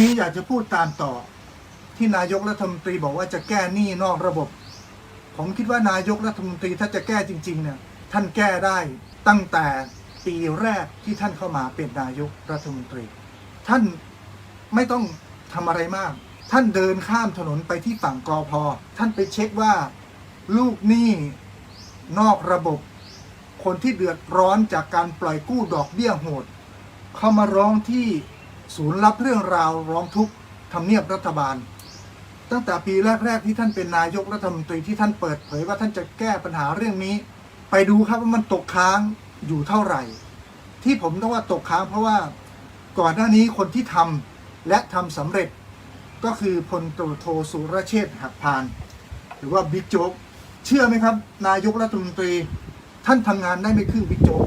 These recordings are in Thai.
นี้อยากจะพูดตามต่อ ที่นายกรัฐมนตรีบอกว่าจะแก้หนี้นอกระบบ ผมคิดว่านายกรัฐมนตรีถ้าจะแก้จริง ๆ เนี่ย ท่านแก้ได้ตั้งแต่ปีแรกที่ท่านเข้ามาเป็นนายกรัฐมนตรี ท่านไม่ต้องทำอะไรมาก ท่านเดินข้ามถนนไปที่ฝั่งกอพอท่านไปเช็คว่า ลูกหนี้นอกระบบ คนที่เดือดร้อนจากการปล่อยกู้ดอกเบี้ยโหด เข้ามาร้องที่ ศูนย์รับเรื่องราวร้องทุกข์ทำเนียบรัฐบาล ตั้งแต่ปีแรก ๆ ที่ท่านเป็นนายกรัฐมนตรีที่ท่านเปิดเผยว่าท่านจะแก้ปัญหาเรื่องนี้ ไปดูครับว่ามันตกค้างอยู่เท่าไหร่ ที่ผมต้องว่าตกค้างเพราะว่าก่อนหน้านี้คนที่ทำและทำสำเร็จก็คือพลตรโทสุรเชษฐ์หักพาน หรือว่าบิ๊กโจ๊กเชื่อไหมครับ นายกรัฐมนตรีท่านทำงานได้ไม่ครึ่งบิ๊กโจ๊ก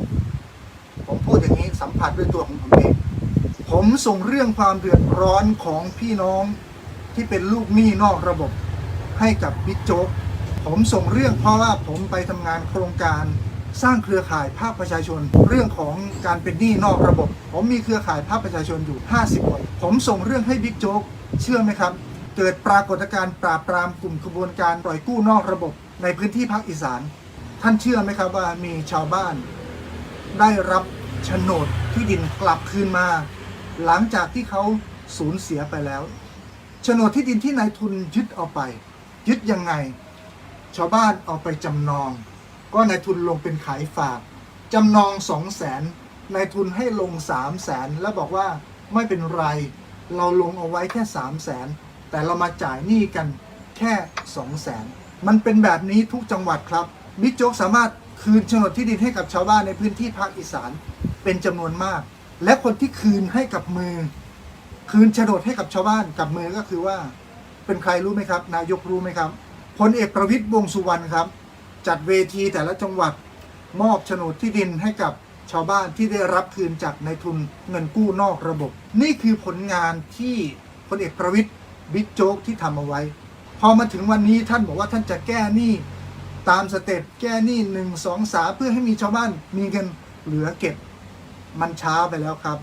ผมพูดอย่างนี้สัมผัสด้วยตัวของผมเอง ผมส่งเรื่องความเดือดร้อนของพี่น้องที่เป็นลูกหนี้นอกระบบให้กับบิ๊กโจ๊กผมส่งเรื่องเพราะว่าผมไปทำงานโครงการสร้างเครือข่ายภาคประชาชน เรื่องของการเป็นหนี้นอกระบบ ผมมีเครือข่ายภาคประชาชนอยู่ 50คนผมส่งเรื่องให้บิ๊กโจ๊กเชื่อไหมครับ เกิดปรากฏการณ์ปราบปรามกลุ่มขบวนการปล่อยกู้นอกระบบ ในพื้นที่ภาคอีสาน ท่านเชื่อไหมครับว่ามีชาวบ้าน ได้รับโฉนดที่ดินกลับคืนมา หลังจากที่เขาสูญเสียไปแล้วโฉนดที่ดินที่นายทุนยึดเอาไป ยึดยังไง ชาวบ้านเอาไปจำนอง ก็นายทุนลงเป็นขายฝากจำนองสองแสนนายทุนให้ลงสามแสนแล้วบอกว่าไม่เป็นไร เราลงเอาไว้แค่สามแสนแต่เรามาจ่ายหนี้กันแค่สองแสนมันเป็นแบบนี้ทุกจังหวัดครับบิ๊กโจ๊กสามารถคืนโฉนดที่ดินให้กับชาวบ้านในพื้นที่ภาคอีสานเป็นจำนวนมาก และคนที่คืนให้กับมือ คืนโฉนดให้กับชาวบ้านกับมือก็คือว่า เป็นใครรู้ไหมครับ นายกรู้ไหมครับพลเอกประวิตยวงสุวรรณครับ จัดเวทีแต่ละจังหวัดมอบโฉนดที่ดินให้กับชาวบ้านที่ได้รับคืนจากนายทุนเงินกู้นอกระบบ นี่คือผลงานที่พลเอกประวิตยบิ๊กโจ๊กที่ทำเอาไว้ พอมาถึงวันนี้ท่านบอกว่าท่านจะแก้หนี้ตามสเต็ปแก้หนี้หนึ่งสองสาเพื่อให้มีชาวบ้านมีเงินเหลือเก็บ มันช้าไปแล้วครับ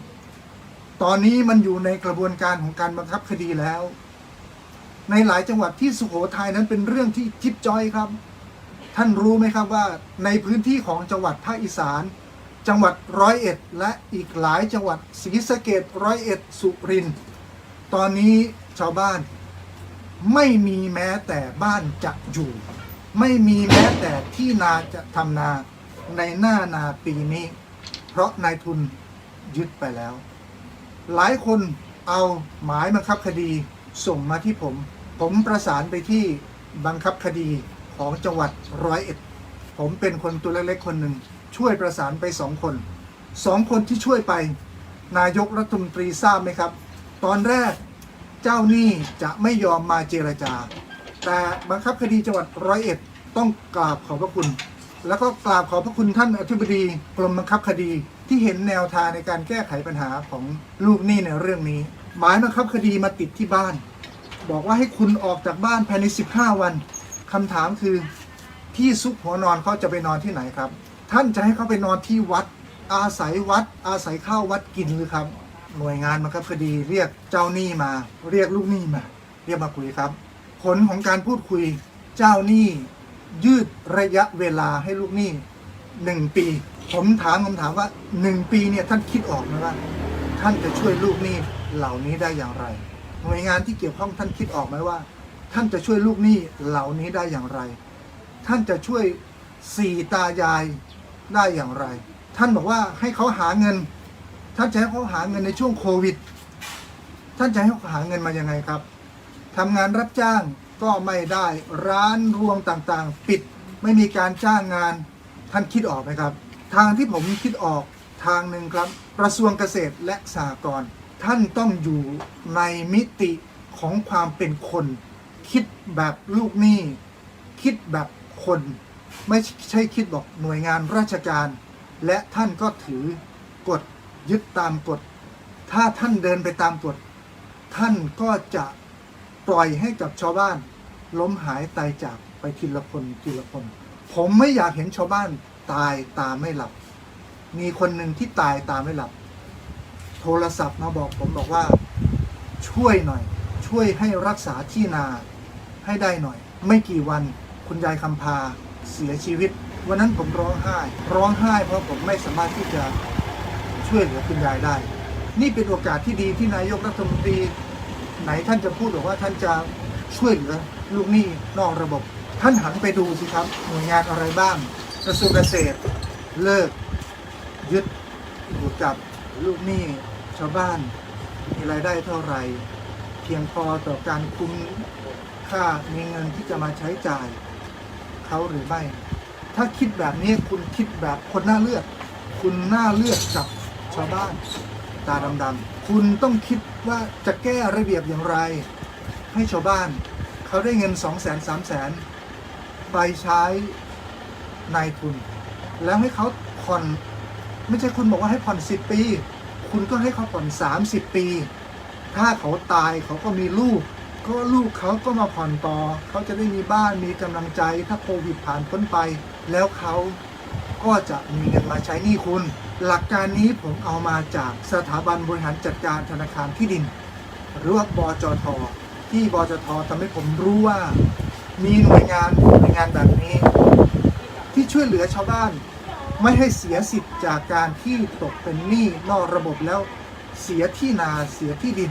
ตอนนี้มันอยู่ในกระบวนการของการบังคับคดีแล้ว ในหลายจังหวัดที่สุโขทัยนั้นเป็นเรื่องที่จิ๊บจอยครับ ท่านรู้ไหมครับว่าในพื้นที่ของจังหวัดภาคอีสาน จังหวัดร้อยเอ็ด และอีกหลายจังหวัดศรีสะเกดร้อยเอ็ดสุรินทร์ตอนนี้ชาวบ้านไม่มีแม้แต่บ้านจะอยู่ ไม่มีแม้แต่ที่นาจะทำนาในหน้านาปีนี้ เพราะนายทุนยึดไปแล้ว หลายคนเอาหมายบังคับคดีส่งมาที่ผม ผมประสานไปที่บังคับคดีของจังหวัดร้อยเอ็ด ผมเป็นคนตัวเล็กๆคนหนึ่ง ช่วยประสานไปสองคนสองคนที่ช่วยไป นายกรัฐมนตรีทราบไหมครับ ตอนแรกเจ้าหนี้จะไม่ยอมมาเจรจา แต่บังคับคดีจังหวัดร้อยเอ็ดต้องกราบขอบพระคุณ แล้วก็กราบขอบพระคุณท่านอธิบดีกรมบังคับคดีที่เห็นแนวทางในการแก้ไขปัญหาของลูกหนี้ในเรื่องนี้ หมายบังคับคดีมาติดที่บ้าน บอกว่าให้คุณออกจากบ้านภายใน 15 วันคำถามคือที่ซุกหัวนอนเขาจะไปนอนที่ไหนครับ ท่านจะให้เขาไปนอนที่วัด อาศัยวัด อาศัยข้าววัดกินหรือครับ หน่วยงานบังคับคดีเรียกเจ้าหนี้มา เรียกลูกหนี้มา เรียกมาคุยครับ ผลของการพูดคุยเจ้าหนี้ ยืดระยะเวลาให้ลูกหนี้หนึ่งปี ผมถามคำถามว่าหนึ่งปีเนี่ยท่านคิดออกไหมว่า ท่านจะช่วยลูกหนี้เหล่านี้ได้อย่างไรหน่วยงานที่เกี่ยวข้องท่านคิดออกไหมว่า ท่านจะช่วยลูกหนี้เหล่านี้ได้อย่างไร ท่านจะช่วยสี่ตายายได้อย่างไร ท่านบอกว่าให้เขาหาเงิน ท่านจะให้เขาหาเงินในช่วงโควิด ท่านจะให้เขาหาเงินมายังไงครับทำงานรับจ้าง ก็ไม่ได้ร้านรวงต่างๆ ปิดไม่มีการจ้างงานท่านคิดออกไหมครับ ทางที่ผมคิดออกทางหนึ่งครับ กระทรวงเกษตรและสหกรณ์ท่านต้องอยู่ในมิติของความเป็นคน คิดแบบลูกหนี้ คิดแบบคน ไม่ใช่คิดบอกหน่วยงานราชการ และท่านก็ถือกฎยึดตามกฎ ถ้าท่านเดินไปตามกฎ ท่านก็จะ ปล่อยให้กับชาวบ้าน ล้มหายตายจากไปทีละคนทีละคน ผมไม่อยากเห็นชาวบ้านตายตาไม่หลับ มีคนหนึ่งที่ตายตาไม่หลับ โทรศัพท์มาบอกผมบอกว่า ช่วยหน่อย ช่วยให้รักษาที่นาให้ได้หน่อย ไม่กี่วันคุณยายคำพาเสียชีวิต วันนั้นผมร้องไห้ ร้องไห้เพราะผมไม่สามารถที่จะช่วยเหลือคุณยายได้ นี่เป็นโอกาสที่ดีที่นายกรัฐมนตรี ไหนท่านจะพูดบอกว่าท่านจะช่วยเหลือลูกหนี้นอกระบบ ท่านหันไปดูสิครับหน่วยงานอะไรบ้างกระทรวงเกษตรเลิก ยึดอยู่กับลูกหนี้ชาวบ้าน มีรายได้เท่าไหร่ เพียงพอต่อการคุ้มค่ามีเงินที่จะมาใช้จ่ายเขาหรือไม่ ถ้าคิดแบบนี้คุณคิดแบบคนหน้าเลือด คุณหน้าเลือดกับชาวบ้านตาดำๆ คุณต้องคิดว่าจะแก้ระเบียบอย่างไร ให้ชาวบ้านเขาได้เงิน2 0 0 0 0 0 3 0 0 0 0ไปใช้นายทุน แล้วให้เขาผ่อน ไม่ใช่คุณบอกว่าให้ผ่อน10ปี คุณก็ให้เขาผ่อน30ปี ถ้าเขาตายเขาก็มีลูก ก็ลูกเขาก็มาผ่อนต่อ เขาจะได้มีบ้านมีกำลังใจ ถ้าโควิดผ่านพ้นไป แล้วเขาก็จะมีเงินมาใช้หนี้คุณ หลักการนี้ผมเอามาจากสถาบันบริหารจัดการธนาคารที่ดิน หรือว่าบจท ที่บจททำให้ผมรู้ว่า มีหน่วยงานหน่วยงานแบบนี้ ที่ช่วยเหลือชาวบ้านไม่ให้เสียสิทธิ์จากการที่ตกเป็นหนี้นอกระบบแล้วเสียที่นาเสียที่ดิน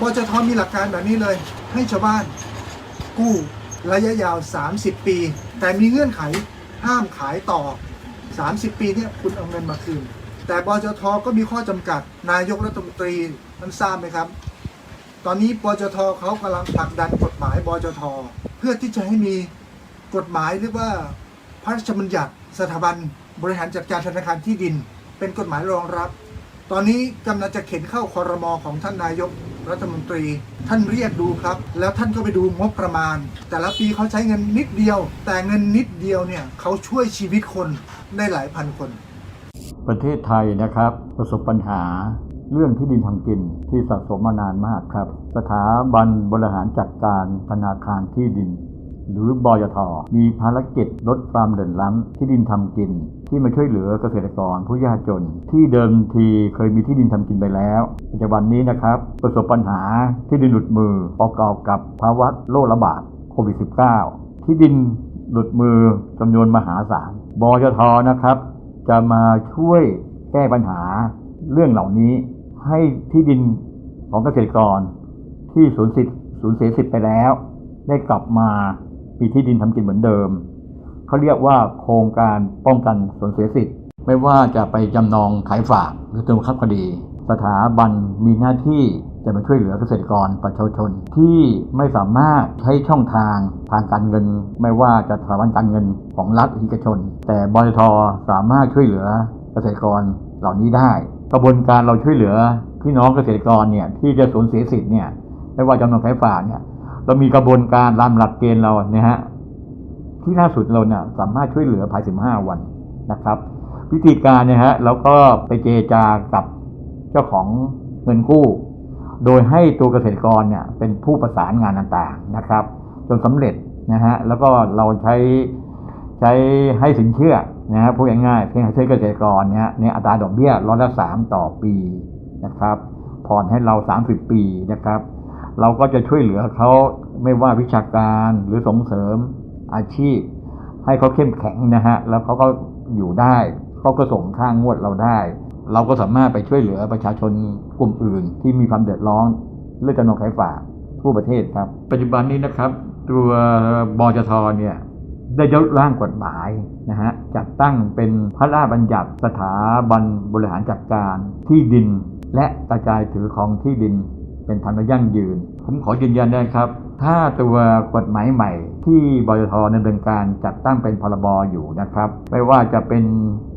บจทมีหลักการแบบนี้เลย ให้ชาวบ้าน กู้ระยะยาว 30 ปี แต่มีเงื่อนไขห้ามขายต่อ 30 ปีเนี่ยคุณเอาเงินมาคืน แต่บจทก็มีข้อจำกัด นายกรัฐมนตรีท่านทราบไหมครับ ตอนนี้บจทเขากำลังผลักดันกฎหมายบจทเพื่อที่จะให้มีกฎหมายเรียกว่าพระราชบัญญัติสถาบันบริหารจัดการธนาคารที่ดิน เป็นกฎหมายรองรับ ตอนนี้กำลังจะเข็นเข้าคอรมอของท่านนายกรัฐมนตรี ท่านเรียกดูครับ แล้วท่านก็ไปดูงบประมาณ แต่ละปีเขาใช้เงินนิดเดียว แต่เงินนิดเดียวเนี่ยเขาช่วยชีวิตคนได้หลายพันคน ประเทศไทยนะครับ ประสบปัญหาเรื่องที่ดินทำกินที่สะสมมานานมากครับ สถาบันบริหารจัดการธนาคารที่ดิน หรือบยทมีภารกิจลดความเดือดร้อนที่ดินทำกิน ที่มาช่วยเหลือเกษตรกรผู้ยากจน ที่เดิมทีเคยมีที่ดินทำกินไปแล้ว ปัจจุบันนี้นะครับ ประสบปัญหาที่ดินหลุดมือประกอบกับภาวะโรคระบาดโควิด -19 ที่ดินหลุดมือจำนวนมหาศาลบยทนะครับ จะมาช่วยแก้ปัญหาเรื่องเหล่านี้ ให้ที่ดินของเกษตรกรที่สูญสิทธิ์สูญเสียสิทธิ์ไปแล้ว ได้กลับมามีที่ดินทำกินเหมือนเดิม เขาเรียกว่าโครงการป้องกันสูญเสียสิทธิ์ ไม่ว่าจะไปจำนองขายฝากหรือตัวคับคดี สถาบันมีหน้าที่ จะมาช่วยเหลือเกษตรกรประชาชน ที่ไม่สามารถใช้ช่องทางทางการเงิน ไม่ว่าจะสถาบันการเงินของรัฐเอกชน แต่บริทสามารถช่วยเหลือเกษตรกรเหล่านี้ได้ กระบวนการเราช่วยเหลือพี่น้องเกษตรกรเนี่ยที่จะสูญเสียสิทธิ์เนี่ยไม่ว่าจำนองขายฝาเนี่ยเรามีกระบวนการตามหลักเกณฑ์เราเนี่ยฮะที่ล่าสุดเราเนี่ยสามารถช่วยเหลือภาย15วันนะครับ วิธีการเนี่ยฮะเราก็ไปเจรจากับเจ้าของเงินกู้ โดยให้ตัวเกษตรกรเนี่ยเป็นผู้ประสานงานต่างๆนะครับ จนสำเร็จนะฮะแล้วก็เราใช้ใช้ให้สินเชื่อนะฮะพูดง่ายๆเพื่อให้ช่เกษตรกรเนี่ยในอัตราดอกเบี้ยร้อยละสามต่อปีนะครับผ่อนให้เรา 30 ปีนะครับ เราก็จะช่วยเหลือเขาไม่ว่าวิชาการหรือส่งเสริมอาชีพ ให้เขาเข้มแข็งนะฮะแล้วเขาก็อยู่ได้เขาก็ส่งค่างวดเราได้ เราก็สามารถไปช่วยเหลือประชาชนกลุ่มอื่น ที่มีความเดือดร้อนเรื่องจำนองขายฝากทั่วประเทศครับ ปัจจุบันนี้นะครับ ตัวบจทเนี่ยได้ยกร่างกฎหมายนะฮะจัดตั้งเป็นพระราชบัญญัติสถาบันบริหารจัดการที่ดิน และกระจายถือของที่ดิน เป็นธรรมยั่งยืน ผมขอยืนยันได้ครับ ถ้าตัวกฎหมายใหม่ ที่บยทดำเนินการจัดตั้งเป็นพรบอยู่นะครับ ไม่ว่าจะเป็น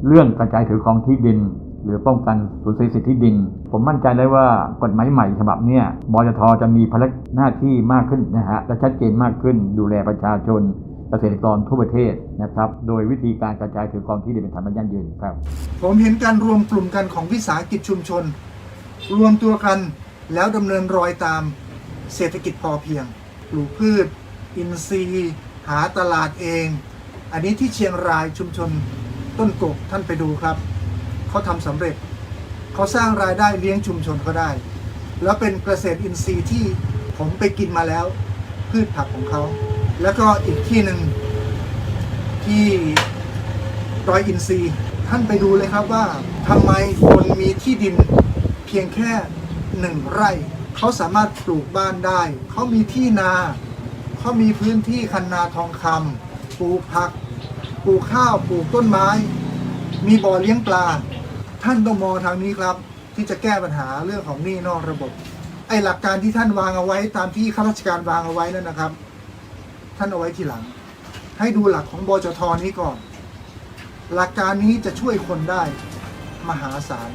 เรื่องกระจายถือครองที่ดิน หรือป้องกันสูญเสียสิทธิที่ดิน ผมมั่นใจเลยว่ากฎหมายใหม่ฉบับนี้บยทจะมีภารกิจหน้าที่มากขึ้นนะฮะและชัดเจนมากขึ้น ดูแลประชาชนเกษตรกรทั่วประเทศนะครับ โดยวิธีการกระจายถือครองที่ดินเป็นธรรมยั่งยืนครับ ผมเห็นการรวมกลุ่มกันของวิสาหกิจชุมชน รวมตัวกันแล้วดำเนินรอยตามเศรษฐกิจพอเพียงปลูกพืช อินทรีย์หาตลาดเอง อันนี้ที่เชียงรายชุมชนต้นกกท่านไปดูครับ เขาทำสำเร็จ เขาสร้างรายได้เลี้ยงชุมชนเขาได้ แล้วเป็นเกษตรอินทรีย์ที่ผมไปกินมาแล้ว พืชผักของเขา แล้วก็อีกที่หนึ่งที่รอยอินทรีย์ท่านไปดูเลยครับว่าทำไมคนมีที่ดินเพียงแค่หนึ่งไร่ เขาสามารถปลูกบ้านได้ เขามีที่นา เขามีพื้นที่คันนาทองคำปลูกผัก ปลูกข้าว ปลูกต้นไม้ มีบ่อเลี้ยงปลา ท่านต้องมองทางนี้ครับ ที่จะแก้ปัญหาเรื่องของหนี้นอกระบบ ไอ้หลักการที่ท่านวางเอาไว้ตามที่ข้าราชการวางเอาไว้นั่นนะครับ ท่านเอาไว้ทีหลัง ให้ดูหลักของบจทนี้ก่อน หลักการนี้จะช่วยคนได้มหาศาล